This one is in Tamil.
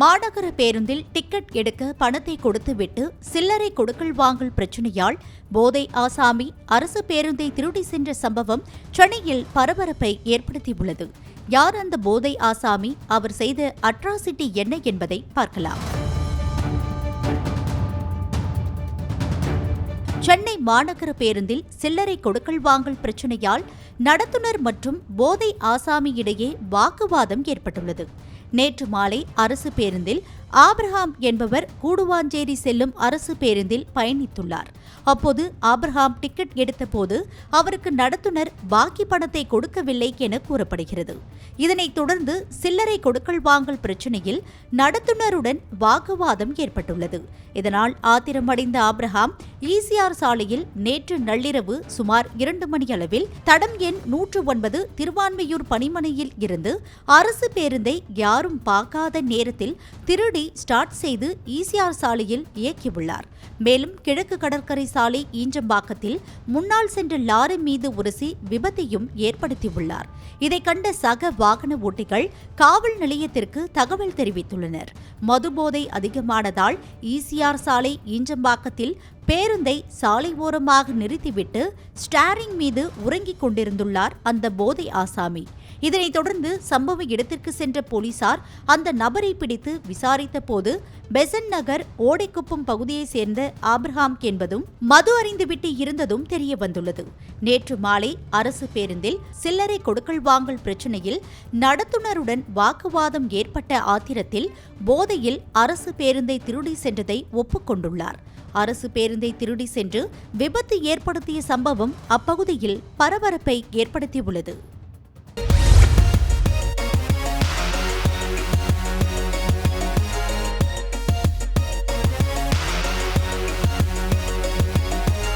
மாநகர பேருந்தில் டிக்கெட் எடுக்க பணத்தை கொடுத்துவிட்டு சில்லறை கொடுக்கல் வாங்கல் பிரச்சனையால் போதை ஆசாமி அரசு பேருந்தை திருடி சென்ற சம்பவம் சென்னையில் பரபரப்பை ஏற்படுத்தியுள்ளது. யார் அந்த போதை ஆசாமி? அவர் செய்த அட்ராசிட்டி என்ன என்பதை பார்க்கலாம். சென்னை மாநகர பேருந்தில் சில்லறை கொடுக்கல் வாங்கல் பிரச்சனையால் நடத்துனர் மற்றும் போதை ஆசாமி இடையே வாக்குவாதம் ஏற்பட்டுள்ளது. நேற்று மாலை அரசு பேருந்தில் ஆப்ரஹாம் என்பவர் கூடுவாஞ்சேரி செல்லும் அரசு பேருந்தில் பயணித்துள்ளார். அப்போது ஆப்ரஹாம் டிக்கெட் எடுத்தபோது அவருக்கு நடத்துனர் பாக்கி பணத்தை கொடுக்கவில்லை என கூறப்படுகிறது. இதனைத் தொடர்ந்து சில்லறை கொடுக்கல் வாங்கல் பிரச்சனையில் நடத்துனருடன் வாக்குவாதம் ஏற்பட்டுள்ளது. இதனால் ஆத்திரமடைந்த ஆபிரஹாம் ஈசிஆர் சாலையில் நேற்று நள்ளிரவு சுமார் இரண்டு மணி அளவில் தடம் எண் நூற்று ஒன்பது திருவான்மையூர் பணிமனையில் இருந்து அரசு பேருந்தை யாரும் பார்க்காத நேரத்தில் திருடி ஸ்டார்ட் செய்து ஈசிஆர் சாலையில் இயக்கியுள்ளார். மேலும் கிழக்கு கடற்கரை சாலை ஈஞ்சம்பாக்கத்தில் முன்னால் சென்ற லாரி மீது உரசி விபத்தையும் ஏற்படுத்தியுள்ளார். இதை கண்ட சக வாகன ஓட்டிகள் காவல் நிலையத்திற்கு தகவல் தெரிவித்துள்ளனர். மதுபோதை அதிகமானதால் ஈசிஆர் சாலை ஈஞ்சம்பாக்கத்தில் பேருந்தை சாலை ஓரமாக நிறுத்திவிட்டு ஸ்டாரிங் மீது உறங்கிக் கொண்டிருந்துள்ளார் அந்த போதை ஆசாமி. இதனைத் தொடர்ந்து சம்பவ இடத்திற்கு சென்ற போலீசார் அந்த நபரை பிடித்து விசாரித்த போது பெசன் நகர் ஓடைக்குப்பம் பகுதியைச் சேர்ந்த ஆப்ரஹாம் என்பதும் மது அறிந்துவிட்டு இருந்ததும் தெரிய வந்துள்ளது. நேற்று மாலை அரசு பேருந்தில் சில்லறை கொடுக்கல் வாங்கல் பிரச்சனையில் நடத்துனருடன் வாக்குவாதம் ஏற்பட்ட ஆத்திரத்தில் போதையில் அரசு பேருந்தை திருடி சென்றதை ஒப்புக்கொண்டுள்ளார் அரசு பேருந்தை திருடி சென்று விபத்து ஏற்படுத்திய சம்பவம் அப்பகுதியில் பரபரப்பை ஏற்படுத்தியுள்ளது.